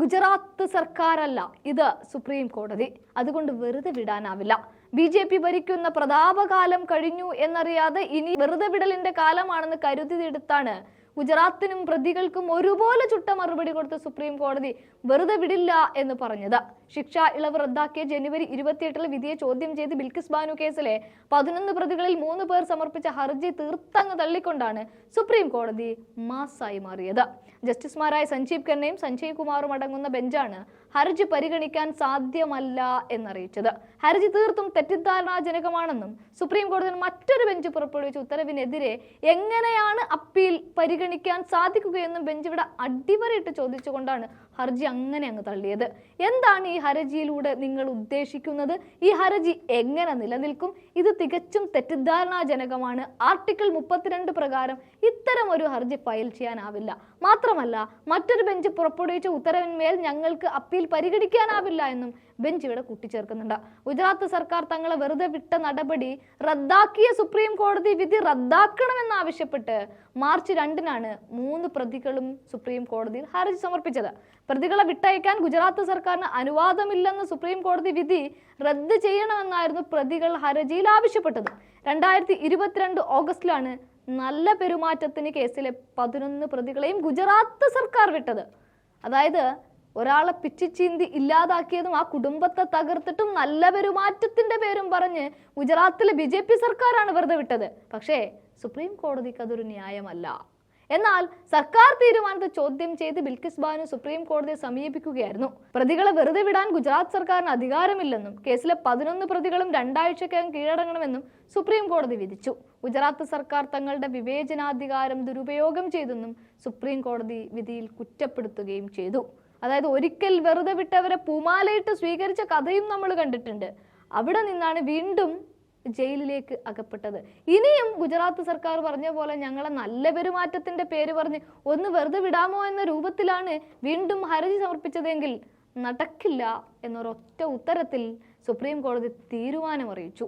ഗുജറാത്ത് സർക്കാരല്ല ഇത് സുപ്രീം കോടതി. അതുകൊണ്ട് വെറുതെ വിടാനാവില്ല. ബി ജെ പി ഭരിക്കുന്ന പ്രതാപകാലം കഴിഞ്ഞു എന്നറിയാതെ ഇനി വെറുതെ വിടലിന്റെ കാലമാണെന്ന് കരുതിയെടുത്താണ് ഗുജറാത്തിനും പ്രതികൾക്കും ഒരുപോലെ ചുട്ട മറുപടി കൊടുത്ത സുപ്രീം കോടതി വെറുതെ വിടില്ല എന്ന് പറഞ്ഞത്. ശിക്ഷാ ഇളവ് റദ്ദാക്കിയ ജനുവരി ഇരുപത്തിയെട്ടിലെ വിധിയെ ചോദ്യം ചെയ്ത് ബിൽക്കിസ് ബാനു കേസിലെ പതിനൊന്ന് പ്രതികളിൽ മൂന്ന് പേർ സമർപ്പിച്ച ഹർജി തീർത്തങ്ങ് തള്ളിക്കൊണ്ടാണ് സുപ്രീം കോടതി മാസായി മാറിയത്. ജസ്റ്റിസുമാരായ സഞ്ജീവ് ഖന്നയും സഞ്ജയ് കുമാറും അടങ്ങുന്ന ബെഞ്ചാണ് ഹർജി പരിഗണിക്കാൻ സാധ്യമല്ല എന്നറിയിച്ചത്. ഹർജി തീർത്തും തെറ്റിദ്ധാരണാജനകമാണെന്നും സുപ്രീം കോടതി മറ്റൊരു ബെഞ്ച് പുറപ്പെടുവിച്ച ഉത്തരവിനെതിരെ എങ്ങനെയാണ് അപ്പീൽ പരിഗണിക്കാൻ സാധിക്കുകയെന്നും ബെഞ്ച് ഇവിടെ അടിവരയിട്ട് ചോദിച്ചുകൊണ്ടാണ് ഹർജി അങ്ങനെ അങ്ങ് തള്ളിയത്. എന്താണ് ഈ ഹർജിയിലൂടെ നിങ്ങൾ ഉദ്ദേശിക്കുന്നത്? ഈ ഹർജി എങ്ങനെ നിലനിൽക്കും? ഇത് തികച്ചും തെറ്റിദ്ധാരണാജനകമാണ്. ആർട്ടിക്കിൾ മുപ്പത്തിരണ്ട് പ്രകാരം ഇത്തരം ഒരു ഹർജി ഫയൽ ചെയ്യാനാവില്ല. മാത്രമല്ല മറ്റൊരു ബെഞ്ച് പുറപ്പെടുവിച്ച ഉത്തരവിന്മേൽ ഞങ്ങൾക്ക് അപ്പീൽ പരിഗണിക്കാനാവില്ല എന്നും ബെഞ്ച് ഇവിടെ കൂട്ടിച്ചേർക്കുന്നുണ്ട്. ഗുജറാത്ത് സർക്കാർ തങ്ങളെ വെറുതെ വിട്ട നടപടി റദ്ദാക്കിയ സുപ്രീം കോടതി വിധി റദ്ദാക്കണമെന്നാവശ്യപ്പെട്ട് മാർച്ച് രണ്ടിനാണ് മൂന്ന് പ്രതികളും സുപ്രീം കോടതിയിൽ ഹർജി സമർപ്പിച്ചത്. പ്രതികളെ വിട്ടയക്കാൻ ഗുജറാത്ത് സർക്കാരിന് അനുവാദമില്ലെന്ന് സുപ്രീം കോടതി വിധി റദ്ദ് ചെയ്യണമെന്നായിരുന്നു പ്രതികൾ ഹർജിയിൽ ആവശ്യപ്പെട്ടത്. രണ്ടായിരത്തി ഇരുപത്തിരണ്ട് ഓഗസ്റ്റിലാണ് നല്ല പെരുമാറ്റത്തിന് കേസിലെ പതിനൊന്ന് പ്രതികളെയും ഗുജറാത്ത് സർക്കാർ വിട്ടത്. അതായത് ഒരാളെ പിച്ചിച്ചീന്തി ഇല്ലാതാക്കിയതും ആ കുടുംബത്തെ തകർത്തിട്ടും നല്ല പെരുമാറ്റത്തിന്റെ പേരും പറഞ്ഞ് ഗുജറാത്തിലെ ബി സർക്കാരാണ് വെറുതെ വിട്ടത്. പക്ഷേ സുപ്രീം കോടതിക്ക് അതൊരു ന്യായമല്ല. എന്നാൽ സർക്കാർ തീരുമാനത്തെ ചോദ്യം ചെയ്ത് ബിൽക്കിസ് ബാനു സുപ്രീം കോടതിയെ സമീപിക്കുകയായിരുന്നു. പ്രതികളെ വെറുതെ വിടാൻ ഗുജറാത്ത് സർക്കാരിന് അധികാരമില്ലെന്നും കേസിലെ പതിനൊന്ന് പ്രതികളും രണ്ടാഴ്ചക്കകം കീഴടങ്ങണമെന്നും സുപ്രീം കോടതി വിധിച്ചു. ഗുജറാത്ത് സർക്കാർ തങ്ങളുടെ വിവേചനാധികാരം ദുരുപയോഗം ചെയ്തെന്നും സുപ്രീം കോടതി വിധിയിൽ കുറ്റപ്പെടുത്തുകയും ചെയ്തു. അതായത് ഒരിക്കൽ വെറുതെ വിട്ടവരെ പൂമാലയിട്ട് സ്വീകരിച്ച കഥയും നമ്മൾ കണ്ടിട്ടുണ്ട്. അവിടെ നിന്നാണ് വീണ്ടും ജയിലിലേക്ക് അകപ്പെട്ടത്. ഇനിയും ഗുജറാത്ത് സർക്കാർ പറഞ്ഞ പോലെ ഞങ്ങളെ നല്ല പെരുമാറ്റത്തിന്റെ പേര് പറഞ്ഞ് ഒന്ന് വെറുതെ വിടാമോ എന്ന രൂപത്തിലാണ് വീണ്ടും ഹർജി സമർപ്പിച്ചതെങ്കിൽ നടക്കില്ല എന്നൊരൊറ്റ ഉത്തരത്തിൽ സുപ്രീം കോടതി തീരുമാനമറിയിച്ചു.